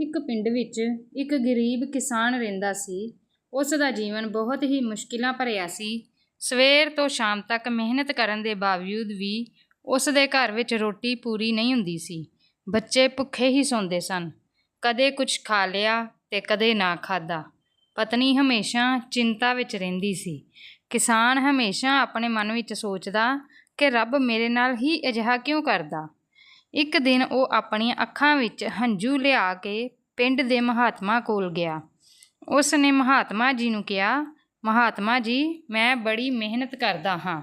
ਇੱਕ ਪਿੰਡ ਵਿੱਚ ਇੱਕ ਗਰੀਬ ਕਿਸਾਨ ਰਹਿੰਦਾ ਸੀ। ਉਸ ਦਾ ਜੀਵਨ ਬਹੁਤ ਹੀ ਮੁਸ਼ਕਿਲਾਂ ਭਰਿਆ ਸੀ। ਸਵੇਰ ਤੋਂ ਸ਼ਾਮ ਤੱਕ ਮਿਹਨਤ ਕਰਨ ਦੇ ਬਾਵਜੂਦ ਵੀ ਉਸ ਦੇ ਘਰ ਵਿੱਚ ਰੋਟੀ ਪੂਰੀ ਨਹੀਂ ਹੁੰਦੀ ਸੀ। ਬੱਚੇ ਭੁੱਖੇ ਹੀ ਸੌਂਦੇ ਸਨ। ਕਦੇ ਕੁਝ ਖਾ ਲਿਆ ਤੇ ਕਦੇ ਨਾ ਖਾਦਾ ਪਤਨੀ ਹਮੇਸ਼ਾ ਚਿੰਤਾ ਵਿੱਚ ਰਹਿੰਦੀ ਸੀ। ਕਿਸਾਨ ਹਮੇਸ਼ਾ ਆਪਣੇ ਮਨ ਵਿੱਚ ਸੋਚਦਾ ਕਿ ਰੱਬ ਮੇਰੇ ਨਾਲ ਹੀ ਅਜਿਹਾ ਕਿਉਂ ਕਰਦਾ? ਇੱਕ ਦਿਨ ਉਹ ਆਪਣੀਆਂ ਅੱਖਾਂ ਵਿੱਚ ਹੰਝੂ ਲਿਆ ਕੇ ਪਿੰਡ ਦੇ ਮਹਾਤਮਾ ਕੋਲ ਗਿਆ। ਉਸ ਨੇ ਮਹਾਤਮਾ ਜੀ ਨੂੰ ਕਿਹਾ, ਮਹਾਤਮਾ ਜੀ, ਮੈਂ ਬੜੀ ਮਿਹਨਤ ਕਰਦਾ ਹਾਂ,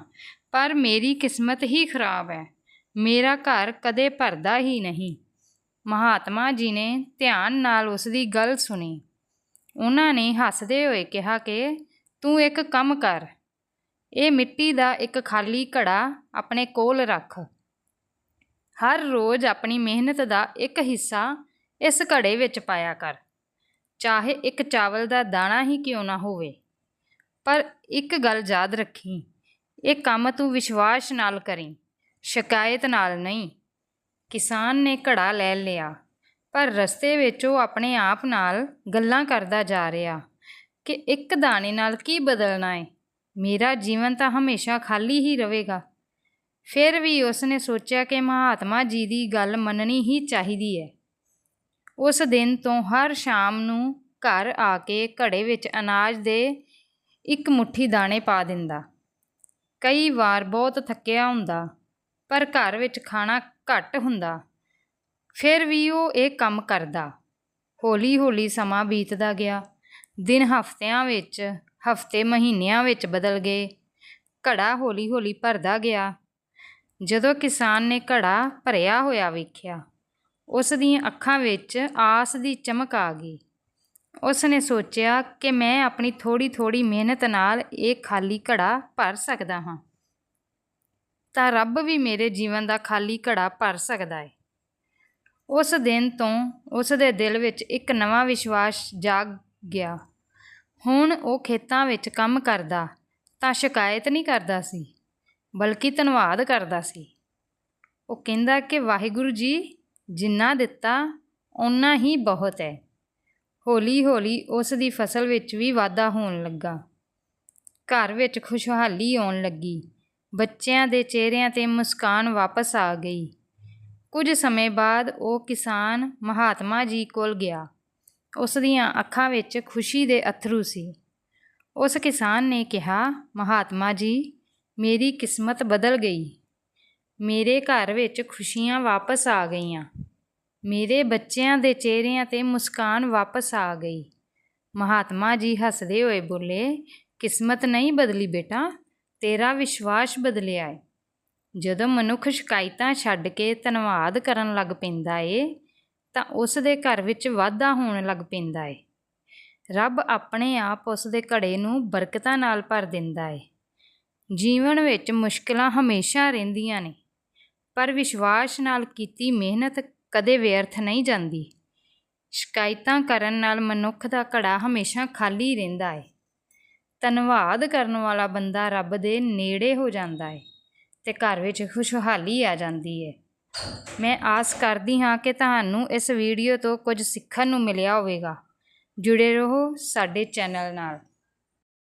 ਪਰ ਮੇਰੀ ਕਿਸਮਤ ਹੀ ਖਰਾਬ ਹੈ। ਮੇਰਾ ਘਰ ਕਦੇ ਭਰਦਾ ਹੀ ਨਹੀਂ। ਮਹਾਤਮਾ ਜੀ ਨੇ ਧਿਆਨ ਨਾਲ ਉਸ ਦੀ ਗੱਲ ਸੁਣੀ। ਉਹਨਾਂ ਨੇ ਹੱਸਦੇ ਹੋਏ ਕਿਹਾ ਕਿ, ਤੂੰ ਇੱਕ ਕੰਮ ਕਰ। ਇਹ ਮਿੱਟੀ ਦਾ ਇੱਕ ਖਾਲੀ ਘੜਾ ਆਪਣੇ ਕੋਲ ਰੱਖ। ਹਰ ਰੋਜ਼ ਆਪਣੀ ਮਿਹਨਤ ਦਾ ਇੱਕ ਹਿੱਸਾ ਇਸ ਘੜੇ ਵਿੱਚ ਪਾਇਆ ਕਰ। ਚਾਹੇ ਇੱਕ ਚਾਵਲ ਦਾ ਦਾਣਾ ਹੀ ਕਿਉਂ ਨਾ ਹੋਵੇ। ਪਰ ਇੱਕ ਗੱਲ ਯਾਦ ਰੱਖੀ, ਇਹ ਕੰਮ ਤੂੰ ਵਿਸ਼ਵਾਸ ਨਾਲ ਕਰੀ, ਸ਼ਿਕਾਇਤ ਨਾਲ ਨਹੀਂ। ਕਿਸਾਨ ਨੇ ਘੜਾ ਲੈ ਲਿਆ, ਪਰ ਰਸਤੇ ਵਿੱਚ ਉਹ ਆਪਣੇ ਆਪ ਨਾਲ ਗੱਲਾਂ ਕਰਦਾ ਜਾ ਰਿਹਾ ਕਿ ਇੱਕ ਦਾਣੇ ਨਾਲ ਕੀ ਬਦਲਣਾ ਹੈ ਮੇਰਾ ਜੀਵਨ ਤਾਂ ਹਮੇਸ਼ਾ ਖਾਲੀ ਹੀ ਰਹੇਗਾ। ਫਿਰ ਵੀ ਉਸ ਨੇ ਸੋਚਿਆ ਕਿ ਮਹਾਤਮਾ ਜੀ ਦੀ ਗੱਲ ਮੰਨਣੀ ਹੀ ਚਾਹੀਦੀ ਹੈ। ਉਸ ਦਿਨ ਤੋਂ ਹਰ ਸ਼ਾਮ ਨੂੰ ਘਰ ਆ ਕੇ ਘੜੇ ਵਿੱਚ ਅਨਾਜ ਦੇ ਇੱਕ ਮੁਠੀ ਦਾਣੇ ਪਾ ਦਿੰਦਾ। ਕਈ ਵਾਰ ਬਹੁਤ ਥੱਕਿਆ ਹੁੰਦਾ, ਪਰ ਘਰ ਵਿੱਚ ਖਾਣਾ ਘੱਟ ਹੁੰਦਾ। ਫਿਰ ਵੀ ਉਹ ਇਹ ਕੰਮ ਕਰਦਾ। ਹੌਲੀ-ਹੌਲੀ ਸਮਾਂ ਬੀਤਦਾ ਗਿਆ। ਦਿਨ ਹਫ਼ਤਿਆਂ ਵਿੱਚ, ਹਫ਼ਤੇ ਮਹੀਨਿਆਂ ਵਿੱਚ ਬਦਲ ਗਏ। ਘੜਾ ਹੌਲੀ-ਹੌਲੀ ਭਰਦਾ ਗਿਆ। ਜਦੋਂ ਕਿਸਾਨ ਨੇ ਘੜਾ ਭਰਿਆ ਹੋਇਆ ਵੇਖਿਆ, ਉਸ ਦੀਆਂ ਅੱਖਾਂ ਵਿੱਚ ਆਸ ਦੀ ਚਮਕ ਆ ਗਈ। ਉਸ ਨੇ ਸੋਚਿਆ ਕਿ ਮੈਂ ਆਪਣੀ ਥੋੜੀ-ਥੋੜੀ ਮਿਹਨਤ ਨਾਲ ਇਹ ਖਾਲੀ ਘੜਾ ਭਰ ਸਕਦਾ ਹਾਂ। ਤਾਂ ਰੱਬ ਵੀ ਮੇਰੇ ਜੀਵਨ ਦਾ ਖਾਲੀ ਘੜਾ ਭਰ ਸਕਦਾ ਹੈ ਉਸ ਦਿਨ ਤੋਂ ਉਸ ਦੇ ਦਿਲ ਵਿੱਚ ਇੱਕ ਨਵਾਂ ਵਿਸ਼ਵਾਸ ਜਾਗ ਗਿਆ। ਹੁਣ ਉਹ ਖੇਤਾਂ ਵਿੱਚ ਕੰਮ ਕਰਦਾ ਤਾਂ ਸ਼ਿਕਾਇਤ ਨਹੀਂ ਕਰਦਾ ਸੀ। ਬਲਕਿ ਧੰਨਵਾਦ ਕਰਦਾ ਸੀ। ਉਹ ਕਹਿੰਦਾ ਕਿ ਵਾਹਿਗੁਰੂ ਜੀ, ਜਿੰਨਾ ਦਿੱਤਾ, ਓਨਾ ਹੀ ਬਹੁਤ ਹੈ ਹੌਲੀ-ਹੌਲੀ ਉਸ ਦੀ ਫਸਲ ਵਿੱਚ ਵੀ ਵਾਧਾ ਹੋਣ ਲੱਗਾ। ਘਰ ਵਿੱਚ ਖੁਸ਼ਹਾਲੀ ਆਉਣ ਲੱਗੀ। ਬੱਚਿਆਂ ਦੇ ਚਿਹਰਿਆਂ ਤੇ ਮੁਸਕਾਨ ਵਾਪਸ ਆ ਗਈ। ਕੁਝ ਸਮੇਂ ਬਾਅਦ ਉਹ ਕਿਸਾਨ ਮਹਾਤਮਾ ਜੀ ਕੋਲ ਗਿਆ। ਉਸ ਦੀਆਂ ਅੱਖਾਂ ਵਿੱਚ ਖੁਸ਼ੀ ਦੇ ਅਥਰੂ ਸੀ। ਉਸ ਕਿਸਾਨ ਨੇ ਕਿਹਾ, ਮਹਾਤਮਾ ਜੀ ਮੇਰੀ ਕਿਸਮਤ ਬਦਲ ਗਈ। ਮੇਰੇ ਘਰ ਵਿੱਚ ਖੁਸ਼ੀਆਂ ਵਾਪਸ ਆ ਗਈਆਂ। ਮੇਰੇ ਬੱਚਿਆਂ ਦੇ ਚਿਹਰਿਆਂ ਤੇ ਮੁਸਕਾਨ ਵਾਪਸ ਆ ਗਈ। ਮਹਾਤਮਾ ਜੀ ਹੱਸਦੇ ਹੋਏ ਬੋਲੇ, ਕਿਸਮਤ ਨਹੀਂ ਬਦਲੀ ਬੇਟਾ, ਤੇਰਾ ਵਿਸ਼ਵਾਸ ਬਦਲਿਆ ਏ। ਜਦੋਂ ਮਨੁੱਖ ਸ਼ਿਕਾਇਤਾਂ ਛੱਡ ਕੇ ਧੰਨਵਾਦ ਕਰਨ ਲੱਗ ਪੈਂਦਾ ਏ, ਤਾਂ ਉਸ ਦੇ ਘਰ ਵਿੱਚ ਵਾਧਾ ਹੋਣ ਲੱਗ ਪੈਂਦਾ ਏ। ਰੱਬ ਆਪਣੇ ਆਪ ਉਸ ਦੇ ਘੜੇ ਨੂੰ ਬਰਕਤਾਂ ਨਾਲ ਭਰ ਦਿੰਦਾ ਏ। ਜੀਵਨ ਵਿੱਚ ਮੁਸ਼ਕਲਾਂ ਹਮੇਸ਼ਾ ਰਹਿੰਦੀਆਂ ਨੇ, ਪਰ ਵਿਸ਼ਵਾਸ ਨਾਲ ਕੀਤੀ ਮਿਹਨਤ ਕਦੇ ਵਿਅਰਥ ਨਹੀਂ ਜਾਂਦੀ। ਸ਼ਿਕਾਇਤਾਂ ਕਰਨ ਨਾਲ ਮਨੁੱਖ ਦਾ ਘੜਾ ਹਮੇਸ਼ਾ ਖਾਲੀ ਰਹਿੰਦਾ ਹੈ ਧੰਨਵਾਦ ਕਰਨ ਵਾਲਾ ਬੰਦਾ ਰੱਬ ਦੇ ਨੇੜੇ ਹੋ ਜਾਂਦਾ ਹੈ ਤੇ ਘਰ ਵਿੱਚ ਖੁਸ਼ਹਾਲੀ ਆ ਜਾਂਦੀ ਹੈ ਮੈਂ ਆਸ ਕਰਦੀ ਹਾਂ ਕਿ ਤੁਹਾਨੂੰ ਇਸ ਵੀਡੀਓ ਤੋਂ ਕੁਝ ਸਿੱਖਣ ਨੂੰ ਮਿਲਿਆ ਹੋਵੇਗਾ। ਜੁੜੇ ਰਹੋ ਸਾਡੇ ਚੈਨਲ ਨਾਲ।